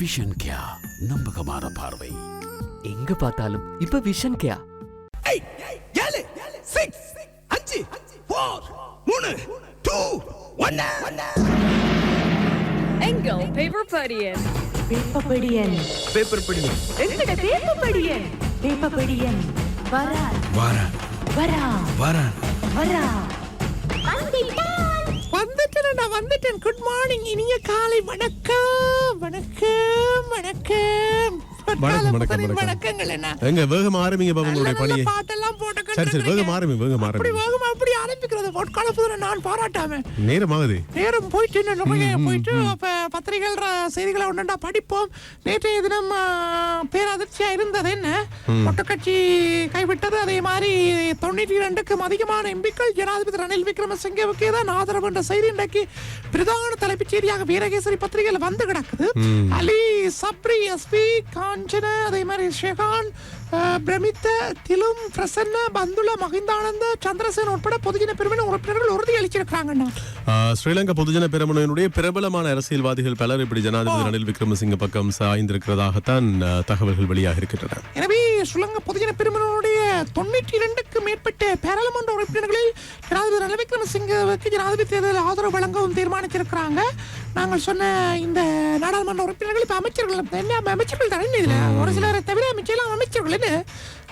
Vision கியா நம்பகமான பார்வை. எங்க பார்த்தாலும் இப்ப விஷன் கேயா ஏழு சிக்ஸ் அஞ்சு ஃபோர் மூணு டூ ஒன்னு எங்கள் பேப்பர் படியன்? பேப்பபடியன் பேப்பர் படி எங்கட பேப்பபடியன் பேப்பபடியன் வரா. வாரா. வரா. வாரா. வரா. வந்துட்டேன். நான் வந்துட்டேன். குட் மார்னிங் இனிய காலை. வணக்கம் வணக்கம். வணக்கம் வணக்கம். வணக்கங்கள் என்ன எங்க வேகமா ஆரம்பிங்க பாபு உங்களுடைய பணியை. பாட்டெல்லாம் போட்டு சரி சரி வேகமா ஆரம்பி வேகமா அப்படி வேகமா அப்படி ஆரம்பிக்கிறது? பொற்கால நான் பாராட்டாம. நேரம் போயிட்டு இன்னும் நிறைய போயிட்டு அப்ப பத்திரிகைகள் செய்திகளை ஒன்றா படிப்போம். நேற்றைய தினம் பேரதிர்ச்சியா இருந்தது என்ன? ஒட்டக்கட்சி கைவிட்டது. அதே மாதிரி தொண்ணூற்றி ரெண்டுக்கும் அதிகமான எம்பிக்கள் ஜனாதிபதி ரணில் விக்ரமசிங்கவுக்கு தான் ஆதரவு என்ற செய்தி இன்றைக்கு பிரதான தலைப்புச் செய்தியாக வீரகேசரி பத்திரிகையில் வந்து கிடக்குது. அலி சப்ரி எஸ்பி காஞ்சன அதே மாதிரி ஷெகான் பிரமித்த திலும் பிரசன்ன பந்துல மகிந்தானந்த சந்திரசேன் உட்பட பொதுஜன பிரிவின் உறுப்பினர்கள் உறுதி அளிச்சிருக்கிறாங்கண்ணா. ஸ்ரீலங்கா பொதுஜன பெரமுனையினுடைய பிரபலமான அரசியல்வாதிகள் பலர் இப்படி ஜனாதிபதி ரணில் விக்ரமசிங்க பக்கம் சாய்ந்திருக்கிறதாகத்தான் தகவல்கள் வெளியாக இருக்கின்றன எனவே சுலங்க பொதுஜன பெருமனுடைய தொண்ணூற்றி இரண்டுக்கு மேற்பட்ட பாராளுமன்ற உறுப்பினர்களில் ஜனாதிபதி ரணில் விக்ரமசிங்கவுக்கு ஜனாதிபதி தேர்தலில் ஆதரவு வழங்கவும் தீர்மானிச்சிருக்கிறாங்க. நாங்கள் சொன்ன இந்த நாடாளுமன்ற உறுப்பினர்கள் இப்ப அமைச்சர்கள் என்ன அமைச்சர்கள் தானே இதுல? ஒரு சிலரை தவிர அமைச்சர்கள் அமைச்சர்கள் என்ன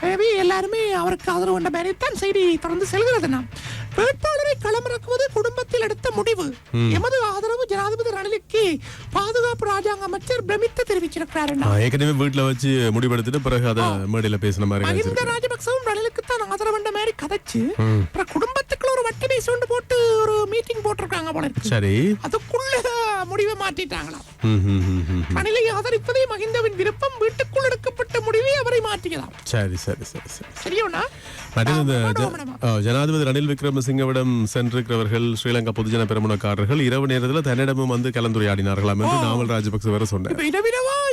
எனவே எல்லாருமே அவருக்கு ஆதரவு என்ற மாதிரி தான் செய்தி தொடர்ந்து செல்கிறது. நாம் வேட்பாளரை களமிறக்குவது குடும்பத்தில் எடுத்த முடிவு. எமது ஆதரவு பாதுகாப்பு ராஜாங்க அமைச்சர் பிரமித்து தெரிவிச்சிருக்கிறார் ஏற்கனவே வீட்டுல வச்சு முடிவெடுத்துட்டு பிறகு அதை மேடையில பேசின மாதிரி நினைச்சிருக்கேன். ராஜபக்சவும் ரணிலுக்கு தான் ஆதரவண்ட மாதிரி கதைச்சு அப்புறம் குடும்பத்துக்குள்ள ஒரு வட்டி பேசி ஒன்று போட்டு ஒரு மீட்டிங் போட்டிருக்காங்க போல சரி. அதுக்குள்ள முடிவை மாற்றிட்டாங்களாம் ம், ம், ம், ம், ம். ரணிலை ஆதரிப்பதே மஹிந்தவின் விருப்பம். வீட்டுக்குள் எடுக்கப்பட்ட முடிவை அவரை மாற்றிக்கலாம் சரி சரி சரி சரி. சரியோண்ணா இந்த ஜனாதிபதி ரணில் விக்ரமசிங்கவிடம் சென்றிருக்கிறவர்கள் ஸ்ரீலங்கா பொதுஜன பெருமுனக்காரர்கள் இரவு நேரத்தில் தன்னிடமும் வந்து கலந்துரையாடினார்களாம் என்று நாமல் ராஜபக்ச வேற சொன்னார்.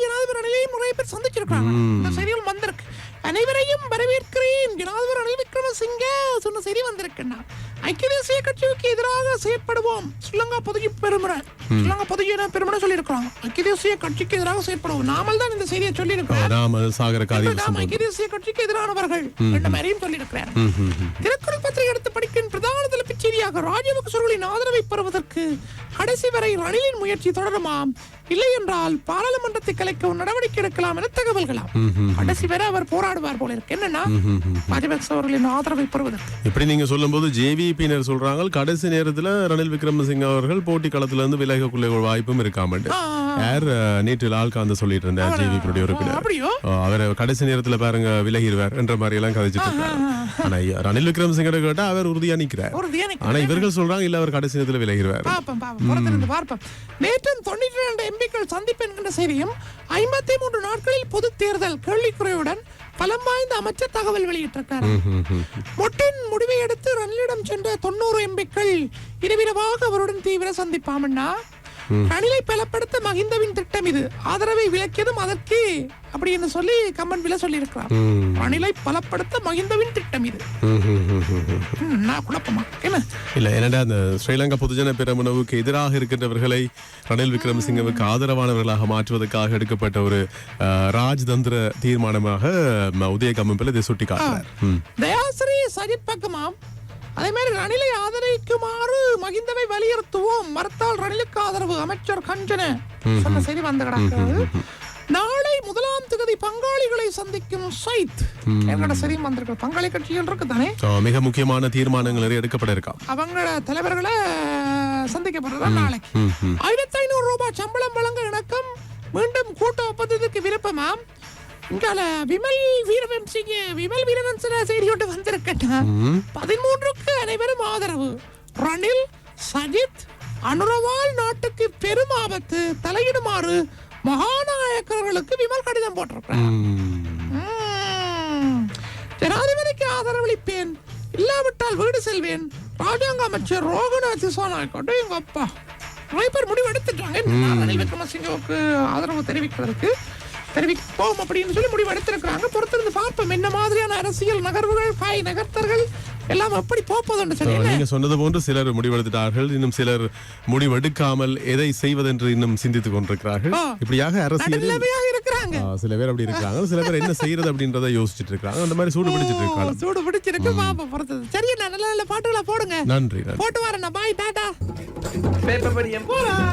ஜனாதிபதி ரணிலை நிறைய பேர் சந்திச்சிருக்காங்க இந்த செய்திகள் வந்திருக்கு. அனைவரையும் வரவேற்கிறேன். ஜனாதிபதி ரணில் விக்ரமசிங்க சொன்ன செய்தி வந்திருக்குண்ணா ஐக்கிய தேசிய கட்சிக்கு எதிராக செயற்படுவோம். ஸ்ரீலங்கா பொதுஜி பெருமுறை ஸ்ரீலங்கா பொதுஜன பெருமுறை சொல்லியிருக்கிறாங்க? ஐக்கிய தேசிய கட்சிக்கு எதிராக செயற்படுவோம். நாமல் தான் இந்த செய்தியை சொல்லியிருக்கிறோம் நாம சாகர காரியம் நாம் சம்பவம் ஐக்கிய தேசிய கட்சிக்கு எதிரானவர்கள் என்ற மாதிரியும் சொல்லியிருக்கிறார். திருக்குறள் பத்திரிகை எடுத்து படிக்கும் பிரதான தலைப்புச் செய்தியாக ராஜபக்சர்களின் ஆதரவை பெறுவதற்கு கடைசி வரை ரணிலின் முயற்சி தொடருமாம். இல்லை என்றால் பாராளுமன்றத்தை கலைக்க நடவடிக்கை எடுக்கலாம் என தகவல்களாம். கடைசி வரை அவர் போராடுவார் போல இருக்கு. என்னன்னா ராஜபக்ச அவர்களின் ஆதரவை பெறுவதற்கு. இப்படி நீங்க சொல்லும்போது ஜேவிபியினர் சொல்றாங்க கடைசி நேரத்துல ரணில் விக்ரமசிங்க அவர்கள் போட்டி களத்துல இருந்து விலகக்குள்ள வாய்ப்பும் இருக்காமட்டு யார் அஹ், நேற்று லால்காந்த சொல்லிட்டு இருந்தார் ஜேவிபியுடைய உறுப்பினர். அவர் கடைசி நேரத்துல பாருங்க விலகிடுவார் என்ற மாதிரி எல்லாம் கதைச்சிட்டு இருக்காரு. ஆனா ரணில் விக்ரமசிங்க கேட்டா அவர் உறுதியா நிக்கிறார். ஆனா இவர்கள் சொல்றாங்க இல்ல அவர் கடைசி நேரத்துல விலகிடுவார் நேற்றும் தொண்ணூற்றி ரெண்டு எம்பிக்கள் சந்திப்பு என்கின்ற செய்தியும் ஐம்பத்தி மூன்று நாட்களில் பொது தேர்தல் கேள்விக்குறையுடன் பலம் வாய்ந்த அமைச்சர் தகவல் வெளியிட்டிருக்காரு. மொட்டின் முடிவை அடுத்து ரணிலிடம் சென்ற தொண்ணூறு எம்பிக்கள் இரவிரவாக அவருடன் தீவிர சந்திப்பாமண்ணா ரணிலை பலப்படுத்த மகிந்தவின் திட்டம் இது. ஆதரவை விலக்கியதும் அதற்கு அப்படி என்று சொல்லி கம்மன் வில சொல்லி இருக்கிறார் ரணிலை பலப்படுத்த மகிந்தவின் திட்டம் இது. நான் குழப்பமா என்ன? இல்ல என்னடா அந்த ஸ்ரீலங்கா பொதுஜன பெரமுனவுக்கு எதிராக இருக்கின்றவர்களை ரணில் விக்ரமசிங்கவுக்கு ஆதரவானவர்களாக மாற்றுவதற்காக எடுக்கப்பட்ட ஒரு அஹ், ராஜதந்திர தீர்மானமாக உதய கம்மம்பில் இதை சுட்டி. தயாசிரி சஜித் பக்கமாம் அதே மாதிரி ரணிலை ஆதரிக்குமாறு மகிந்தவை வலியுறுத்துவோம். மறுத்தால் ரணிலுக்கு ஆதரவு அமைச்சர் கஞ்சன. சொன்ன செய்தி வந்து கிடக்கிறது நாளை முதலாம் திகதி பங்காளிகளை சந்திக்கும் சைத். எங்கட சரி வந்திருக்கு பங்காளி கட்சிகள் இருக்கு தானே மிக முக்கியமான தீர்மானங்கள் எடுக்கப்பட இருக்கா? அவங்கள தலைவர்களை சந்திக்கப்படுறதா நாளைக்கு ஆயிரத்தி ஐநூறு ரூபாய் சம்பளம் வழங்க இணக்கம். மீண்டும் கூட்ட ஒப்பந்தத்துக்கு விருப்பமாம் இங்கால விமல் வீரவம்சிங்க விமல் வீரவம்சன செய்தி ஒன்று வந்திருக்கட்டா பதிமூன்றுக்கு அனைவரும் ஆதரவு. ரணில் சஜித் அனுரவால் நாட்டுக்கு பெரும் ஆபத்து. தலையிடுமாறு மகாநாயக்கர்களுக்கு விமல் கடிதம் போட்டிருக்கிறார். ஜனாதிபதிக்கு ஆதரவளிப்பேன். இல்லாவிட்டால் வீடு செல்வேன். ராஜாங்க அமைச்சர் ரோகநாத் திசாநாயக்கோட்டு எங்க அப்பா. நிறைய பேர் முடிவு எடுத்துட்டாங்க. ரணில் விக்ரமசிங்கவுக்கு ஆதரவு தெரிவிக்கிறதுக்கு. தெரிவிப்போம் அப்படின்னு சொல்லி முடிவு எடுத்திருக்கிறாங்க. பொறுத்திருந்து பார்ப்போம். என்ன மாதிரியான அரசியல் நகர்வுகள் காய் நகர்த்தர்கள் எல்லாம் எப்படி போப்பதுன்னு சொல்லி? நீங்க சொன்னது போன்று சிலர் முடிவெடுத்துட்டார்கள். இன்னும் சிலர் முடிவெடுக்காமல் எதை செய்வதென்று இன்னும் சிந்தித்துக் கொண்டிருக்கிறார்கள். இப்படியாக அரசியலில் ஆ, சில பேர் அப்படி இருக்கிறாங்க சில பேர் என்ன செய்யறது அப்படின்றத யோசிச்சுட்டு இருக்காங்க. அந்த மாதிரி சூடு பிடிச்சிட்டு இருக்காங்க. சூடு பிடிச்சிருக்கு பாப்பா பொறுத்தது சரி நான் நல்ல நல்ல பாட்டுகளை போடுங்க. நன்றி போட்டு வரேன் பாய் டாடா பேப்பர் படியம் போலாம்